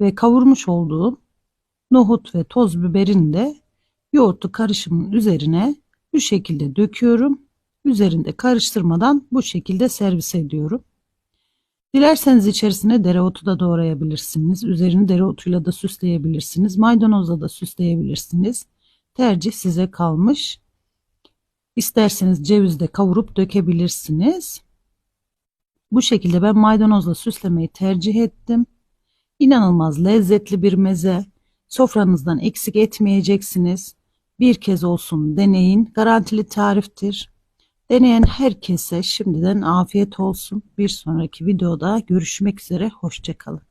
ve kavurmuş olduğum nohut ve toz biberini de yoğurtlu karışımın üzerine bu şekilde döküyorum. Üzerinde karıştırmadan bu şekilde servis ediyorum. Dilerseniz içerisine dereotu da doğrayabilirsiniz. Üzerini dereotuyla da süsleyebilirsiniz. Maydanozla da süsleyebilirsiniz. Tercih size kalmış. İsterseniz ceviz de kavurup dökebilirsiniz. Bu şekilde ben maydanozla süslemeyi tercih ettim. İnanılmaz lezzetli bir meze. Sofranızdan eksik etmeyeceksiniz. Bir kez olsun deneyin. Garantili tariftir. Deneyen herkese şimdiden afiyet olsun. Bir sonraki videoda görüşmek üzere. Hoşçakalın.